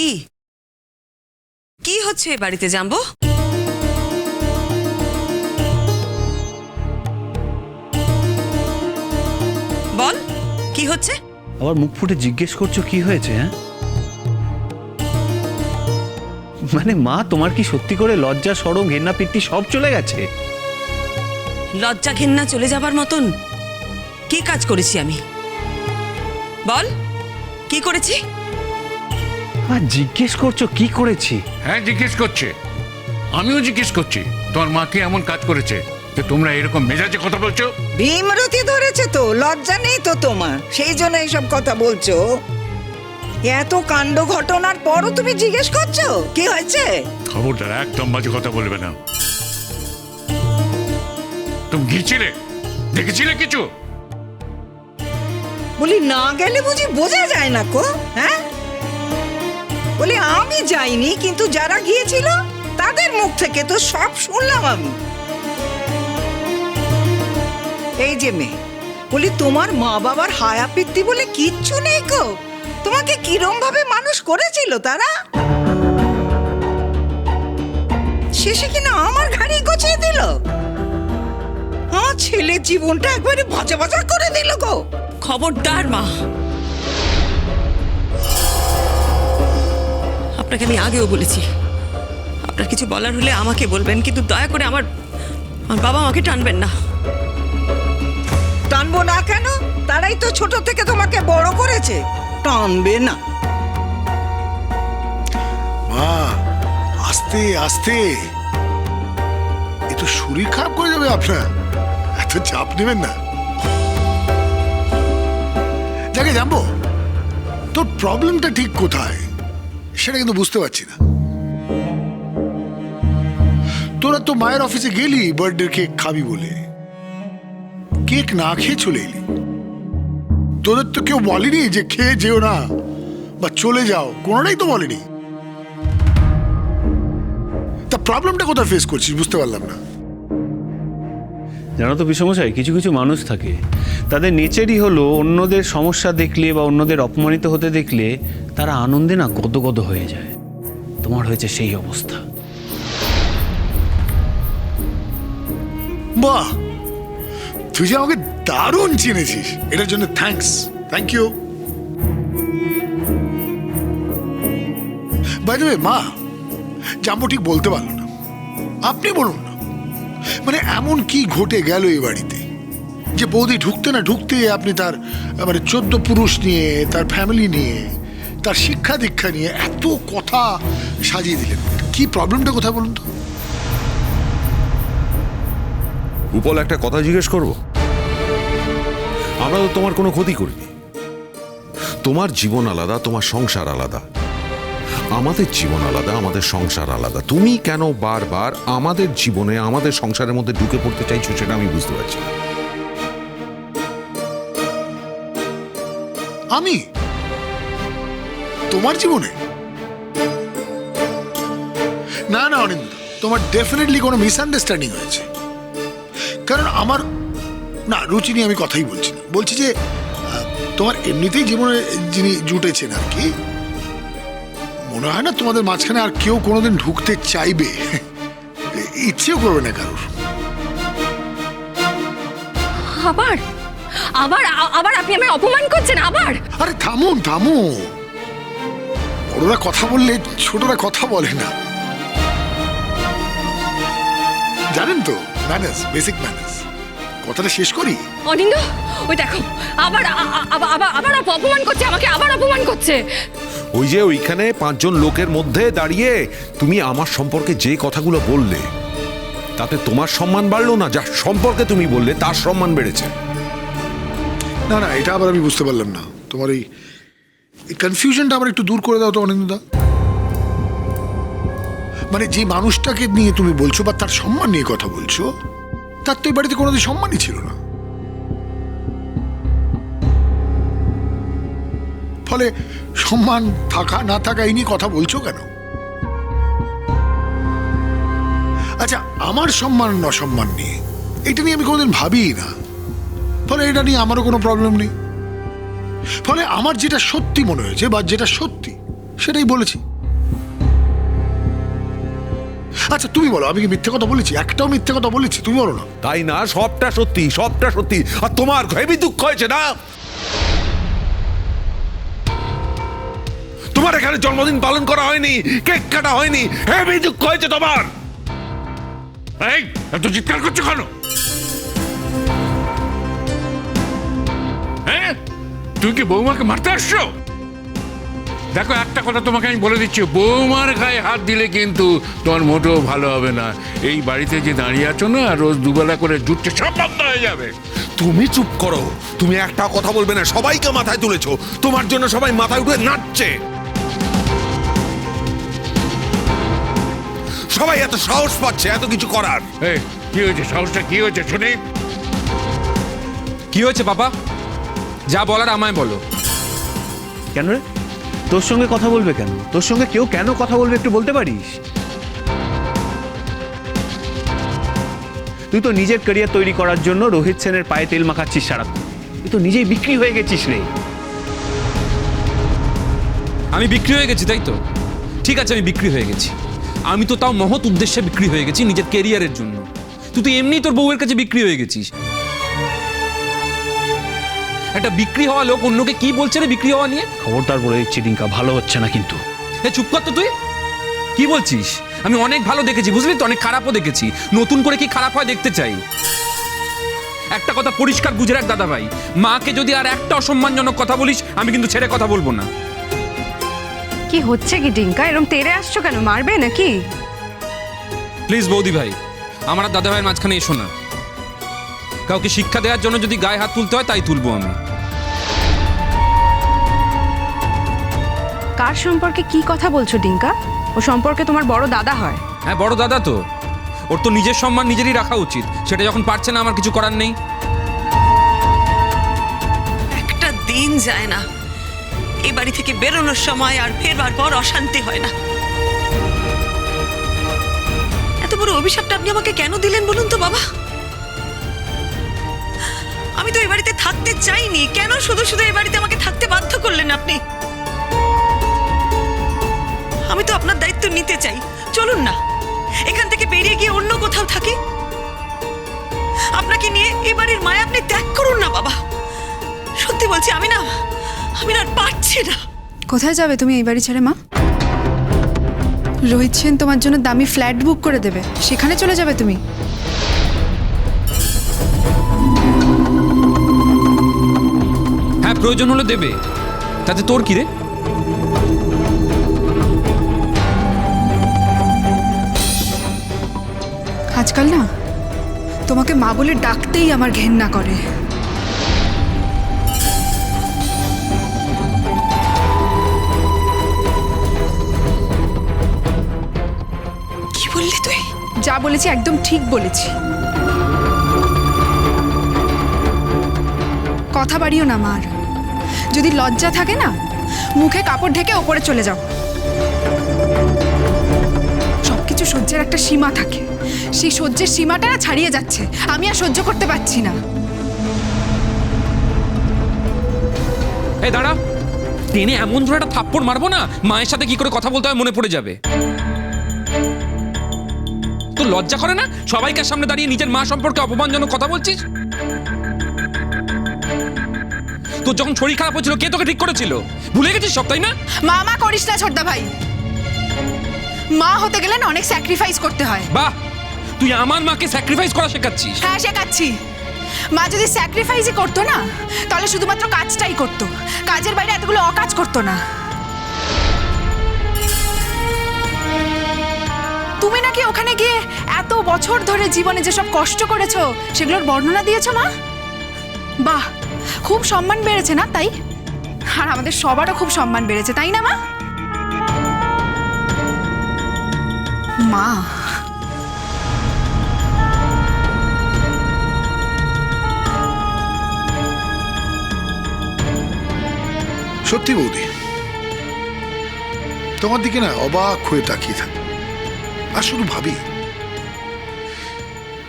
কি? কি হচ্ছে বাড়িতে জানব? বল কি হচ্ছে? আবার মুখ ফুটে জিজ্ঞেস করছ কি হয়েছে হ্যাঁ? মানে মা তোমার কি সত্যি করে লজ্জা সরম ঘেন্না পিত্তি সব চলে গেছে? লজ্জা ঘেন্না চলে যাবার মতন কি কাজ করেছি আমি? বল কি করেছি? আর জিজ্ঞেস করছ কি করেছি? হ্যাঁ জিজ্ঞেস করছে। আমিও জিজ্ঞেস করছি তোমার মা কি এমন কাজ করেছে যে তোমরা এরকম মেজাজে কথা বলছো? ভীমরতি ধরেছে তো লজ্জা নেই তো তোমার? সেই জন্য এইসব কথা বলছো? এত কাণ্ড ঘটনার পরও তুমি জিজ্ঞেস করছ? কি হয়েছে? খবরদার একদম বাজে কথা বলবে না। তুমি গিয়েছিলে দেখেছিলে কিছু? বলি না গেলে বুঝি বোঝা যায় না কো হ্যাঁ? বলি আমি যাইনি, কিন্তু যারা গিয়েছিল, তাদের মুখ থেকে তো সব শুনলাম আমি। এই যে মেয়ে, বলি তোমার মা বাবার হায়া পিত্তি বলে কিচ্ছু নেই গো। তোমাকে কিরম ভাবে মানুষ করেছিল তারা? শেষে কিনা আমার ঘাড়ি গছিয়ে দিল? আমার ছেলের জীবনটা একবারে ভাজা ভাজা করে দিল গো। খবরদার মা আপনাকে আমি আগেও বলেছি। আপনার কিছু বলার হলে আমাকে বলবেন কিন্তু দয়া করে আমার আমার বাবা আমাকে টানবেন না। টানবো না কেন? তারাই তো ছোট থেকে তোমাকে বড় করেছে। টানবে না। মা আস্তে আস্তে। এ তো শরীর খারাপ করে যাবে আপনার। এত চাপ নেবেন না। যাকে জানব তোর প্রবলেমটা ঠিক কোথায়? সেটা কিন্তু বুঝতে পারছি না। তোরা তো মায়ের অফিসে গেলি বার্থডে কেক খাবি বলে। কেক না খেয়ে চলে এলি। তোদের তো কেউ বলেনি যে খেয়ে যেও না, বা চলে যাও। কোনোটাই তো বলেনি। তা প্রবলেমটা কোথায় ফেস করছিস বুঝতে পারলাম না। জানো তো বিষমশাই কিছু কিছু মানুষ থাকে, তাদের নেচারই হলো অন্যদের সমস্যা দেখলে বা অন্যদের অপমানিত হতে দেখলে তারা আনন্দে না গদগদ হয়ে যায়। তোমার হয়েছে সেই অবস্থা। বাহ! তুই যে আমাকে দারুণ চিনেছিস, এটার জন্য thanks thank you by the মা, জাম্বো ঠিক বলতে পারল না। আপনি বলুন না। মানে এমন কি ঘটে গেল এই বাড়িতে? যে বৌদি ঢুকতে না ঢুকতে আপনি তার মানে চোদ্দ পুরুষ নিয়ে, তার ফ্যামিলি নিয়ে তার শিক্ষা দীক্ষা নিয়ে এত কথা সাজিয়ে দিলেন। কি প্রবলেমটা কোথায় বলুন তো? উপল একটা কথা জিজ্ঞেস করব? আমরা তো তোমার কোনো ক্ষতি করিনি। তোমার জীবন আলাদা তোমার সংসার আলাদা। আমাদের জীবন আলাদা আমাদের সংসার আলাদা। তুমি কেন বারবার আমাদের জীবনে আমাদের সংসারের মধ্যে ঢুকে পড়তে চাইছো সেটা আমি বুঝতে পারছি আমি তোমার জীবনে? না না অনিন্দ তোমার ডেফিনেটলি কোনো মিসআন্ডারস্ট্যান্ডিং হয়েছে। কারণ আমার না রুচি নিয়ে আমি কথাই বলছি না। বলছি যে তোমার এমনিতেই জীবনে যিনি জুটেছেন আর কি মনে হয় না তোমাদের মাঝখানে আর কেউ কোনোদিন ঢুকতে চাইবে? ইচ্ছেও করবে না কারোর। আবার? আবার আবার আপনি আমায় অপমান করছেন আবার? আরে থামুন থামুন। বড়রা কথা বললে ছোটরা কথা বলে না। জানেন তো ম্যানেজ বেসিক ম্যানেজ কথাটা শেষ করি? অনিন্দ ওই দেখো আবার আবার আবার অপমান করছে আমাকে আবার অপমান করছে। ওই যে ওইখানে পাঁচজন লোকের মধ্যে দাঁড়িয়ে তুমি আমার সম্পর্কে যে কথাগুলো বললে তাতে তোমার সম্মান বাড়লো না? যার সম্পর্কে তুমি বললে তার সম্মান বেড়েছে। না না এটা আবার আমি বুঝতে পারলাম না। তোমার এই কনফিউশনটা আবার একটু দূর করে দাও তো অনিন্দা মানে যে মানুষটাকে নিয়ে তুমি বলছো বা তার সম্মান নিয়ে কথা বলছো, তার তো এই বাড়িতে কোনোদিন সম্মানই ছিল না। ফলে সম্মান থাকা, না থাকা, এই নিয়ে কথা বলছো কেন? আচ্ছা আমার সম্মান, অসম্মান নিয়ে, এটা নিয়ে আমি কোনোদিন ভাবিই না। ফলে এটা নিয়ে আমারও কোনো প্রবলেম নেই। ফলে আমার যেটা সত্যি মনে হয়েছে বা যেটা সত্যি, সেটাই বলেছি। আচ্ছা তুমি বলো, আমি কি মিথ্যে কথা বলেছি? একটাও মিথ্যে কথা বলেছি, তুমি বলো না। তাই না? সবটা সত্যি সবটা সত্যি। আর তোমার দুঃখ হয়েছে না? তোমার এখানে জন্মদিন পালন করা হয়নি, কেক কাটা হয়নি হেবি দুঃখ হয়েছে তোমার। এই, এত চিৎকার করছ কেন? হ্যাঁ? তুমি কি বৌমাকে মারতে আসছো? দেখো একটা কথা তোমাকে আমি বলে দিচ্ছি বৌমার গায়ে হাত দিলে কিন্তু তোমার মোটেও ভালো হবে না। এই বাড়িতে যে দাঁড়িয়ে আছো না রোজ দুবেলা করে জুটছে সব বন্ধ হয়ে যাবে। তুমি চুপ করো। তুমি একটা কথা বলবে না সবাইকে মাথায় তুলেছো। তোমার জন্য সবাই মাথায় উঠে নাচছে। সবাই এত সাহস পাচ্ছে এত কিছু করার। এই কি হয়েছে? সাহসটা কি হয়েছে? শুনি। কি হয়েছে বাবা? যা বলার আমায় বলো। কেন রে? তোর সঙ্গে কথা বলবে কেন? তোর সঙ্গে কেউ কেন কথা বলবে একটু বলতে পারিস? তুই তো নিজের ক্যারিয়ার তৈরি করার জন্য রোহিত সেনের পায়ে তেল মাখাচ্ছিস সারাক্ষণ। তুই তো নিজেই বিক্রি হয়ে গেছিস রে। আমি বিক্রি হয়ে গেছি তাই তো? ঠিক আছে আমি বিক্রি হয়ে গেছি। আমি তো তাও মহৎ উদ্দেশ্যে বিক্রি হয়ে গেছি নিজের কেরিয়ারের জন্য। তুই তো এমনি তোর বউয়ের কাছে বিক্রি হয়ে গেছিস। একটা বিক্রি হওয়া লোক অন্যকে কি বলছে রে বিক্রি হওয়া নিয়ে? খবরদার বলে দিচ্ছি ডিঙ্কা ভালো হচ্ছে না কিন্তু। এ চুপ কর তো তুই। কি বলছিস? আমি অনেক ভালো দেখেছি বুঝলি তো? অনেক খারাপও দেখেছি। নতুন করে কি খারাপ হয় দেখতে চাই। একটা কথা পরিষ্কার বুঝে রাখ দাদা ভাই মাকে যদি আর একটা অসম্মানজনক কথা বলিস আমি কিন্তু ছেড়ে কথা বলব না। কি হচ্ছে কি ডিঙ্কা এরম তেরে আসছো কেন? মারবে নাকি? প্লিজ বৌদি ভাই আমার আর দাদা ভাইয়ের মাঝখানে এসো না। কাউকে শিক্ষা দেওয়ার জন্য যদি গায়ে হাত তুলতে হয় তাই তুলবো আমি। কার সম্পর্কে কি কথা বলছো ডিঙ্কা? ও সম্পর্কে তোমার বড় দাদা হয়। হ্যাঁ বড় দাদা তো। ওর তো নিজের সম্মান নিজেরই রাখা উচিত। সেটা যখন পারছে না আমার কিছু করার নেই। একটা দিন যায় না। এই বাড়ি থেকে বেরোনোর সময় আর ফেরবার পর অশান্তি হয় না। এত বড় অভিশাপটা আপনি আমাকে কেন দিলেন বলুন তো বাবা? আমি তো এই বাড়িতে থাকতে চাইনি। কেন শুধু শুধু এই বাড়িতে আমাকে থাকতে বাধ্য করলেন আপনি? আমি তো আপনার দায়িত্ব নিতে চাই। চলুন না। এখান থেকে বেরিয়ে গিয়ে অন্য কোথাও থাকি। আপনাকে নিয়ে এই বাড়ির মায়া আপনি ত্যাগ করুন না, বাবা। সত্যি বলছি, আমি না আমি না পারছি না। কোথায় যাবে তুমি এই বাড়ি ছেড়ে, মা? রোহিত সেন তোমার জন্য দামি ফ্ল্যাট বুক করে দেবে। সেখানে চলে যাবে তুমি। প্রয়োজন হলে দেবে। তাতে তোর কি রে? আজকাল না, তোমাকে মা বলে ডাকতেই আমার ঘেন্না করে। কি বললি তুই? যা বলেছি একদম ঠিক বলেছি। কথা বাড়িও না মার। যদি লজ্জা থাকে না, মুখে কাপড় ঢেকে ওপরে চলে যাও। সবকিছু সহ্যের একটা সীমা থাকে। সেই সহ্যের সীমাটা না ছাড়িয়ে যাচ্ছে। আমি আর সহ্য করতে পারছি না। এই দাঁড়া। টেনে এমন ধরে একটা থাপ্পড় মারবো না, মায়ের সাথে কি করে কথা বলতে হয় মনে পড়ে যাবে। তোর লজ্জা করে না? সবাইকার সামনে দাঁড়িয়ে নিজের মা সম্পর্কে অপমানজনক কথা বলছিস? তোর যখন শরীর খারাপ হচ্ছিল কে তোকে ঠিক করেছিল? ভুলে গেছিস সব তাই না? মা মা করিস না ছোটদা ভাই। মা হতে গেলে না অনেক স্যাক্রিফাইস করতে হয়। বাহ! তুই আমার মাকে স্যাক্রিফাইস করা শেখাচ্ছিস? হ্যাঁ শেখাচ্ছি। মা যদি স্যাক্রিফাইসই করতো না তাহলে শুধুমাত্র কাজটাই করতো। কাজের বাইরে এতগুলো অকাজ করতো না। তুমি নাকি ওখানে গিয়ে এত বছর ধরে জীবনে যেসব কষ্ট করেছ সেগুলোর বর্ণনা দিয়েছ মা? বাহ! খুব সম্মান বেড়েছে না তাই? আর আমাদের সবারও খুব সম্মান বেড়েছে, তাই না মা? মা। সত্যি বৌদি, তোমার দিকে না অবাক হয়ে তাকিয়ে থাকি। আর শুধু ভাবি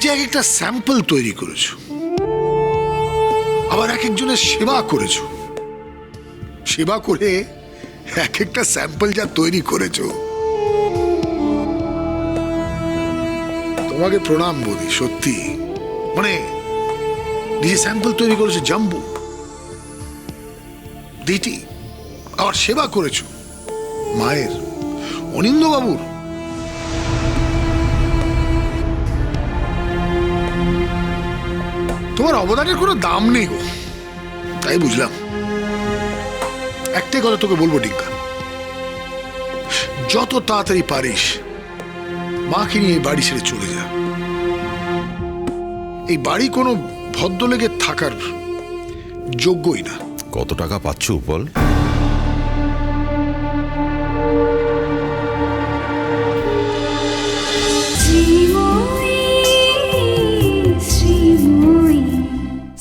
যে এক একটা স্যাম্পল তৈরি করেছ। আবার এক একজনের সেবা করেছ। সেবা করে এক একটা স্যাম্পল যা তৈরি করেছ। তোমাকে প্রণাম বলি, সত্যি। মানে নিজে স্যাম্পল তৈরি করেছ, জাম্বু। দিটি, আবার সেবা করেছ। মায়ের অনিন্দ তোমার অবদানের কোনো দাম নেই গো। তাই বুঝলাম। একটাই কথা তোকে বলব, ডিঙ্কা। যত তাড়াতাড়ি পারিস, মাকে নিয়ে এই বাড়ি ছেড়ে চলে যা। এই বাড়ি কোনো ভদ্রলেগে থাকার যোগ্যই না। কত টাকা পাচ্ছ বল?